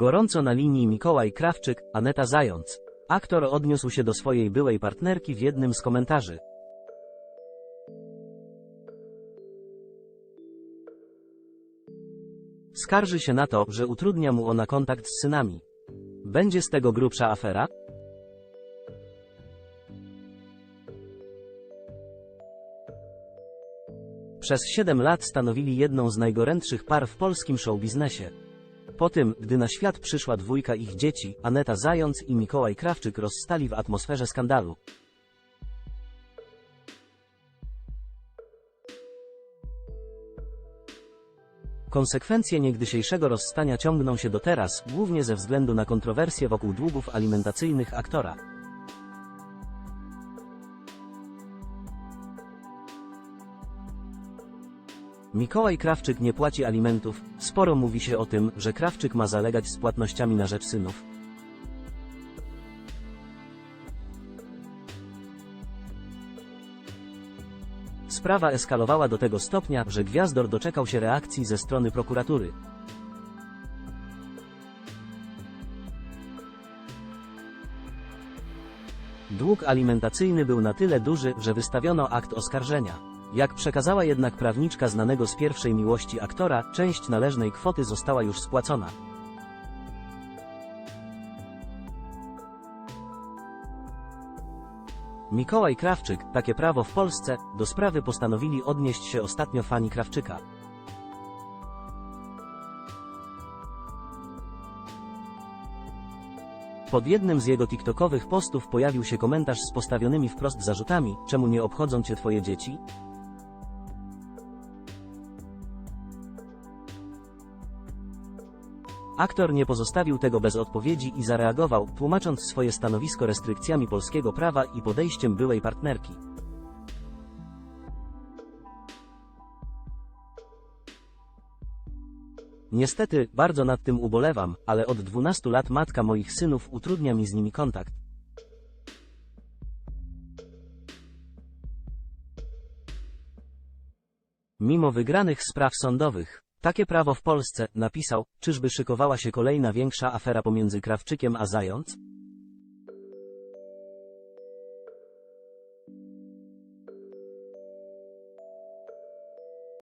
Gorąco na linii Mikołaj Krawczyk, Aneta Zając. Aktor odniósł się do swojej byłej partnerki w jednym z komentarzy. Skarży się na to, że utrudnia mu ona kontakt z synami. Będzie z tego grubsza afera? Przez 7 lat stanowili jedną z najgorętszych par w polskim showbiznesie. Po tym, gdy na świat przyszła dwójka ich dzieci, Aneta Zając i Mikołaj Krawczyk rozstali w atmosferze skandalu. Konsekwencje niegdysiejszego rozstania ciągną się do teraz, głównie ze względu na kontrowersje wokół długów alimentacyjnych aktora. Mikołaj Krawczyk nie płaci alimentów, sporo mówi się o tym, że Krawczyk ma zalegać z płatnościami na rzecz synów. Sprawa eskalowała do tego stopnia, że Gwiazdor doczekał się reakcji ze strony prokuratury. Dług alimentacyjny był na tyle duży, że wystawiono akt oskarżenia. Jak przekazała jednak prawniczka znanego z pierwszej miłości aktora, część należnej kwoty została już spłacona. Mikołaj Krawczyk, takie prawo w Polsce, do sprawy postanowili odnieść się ostatnio fani Krawczyka. Pod jednym z jego TikTokowych postów pojawił się komentarz z postawionymi wprost zarzutami, czemu nie obchodzą cię twoje dzieci? Aktor nie pozostawił tego bez odpowiedzi i zareagował, tłumacząc swoje stanowisko restrykcjami polskiego prawa i podejściem byłej partnerki. Niestety, bardzo nad tym ubolewam, ale od 12 lat matka moich synów utrudnia mi z nimi kontakt. Mimo wygranych spraw sądowych, takie prawo w Polsce, napisał, czyżby szykowała się kolejna większa afera pomiędzy Krawczykiem a Zając?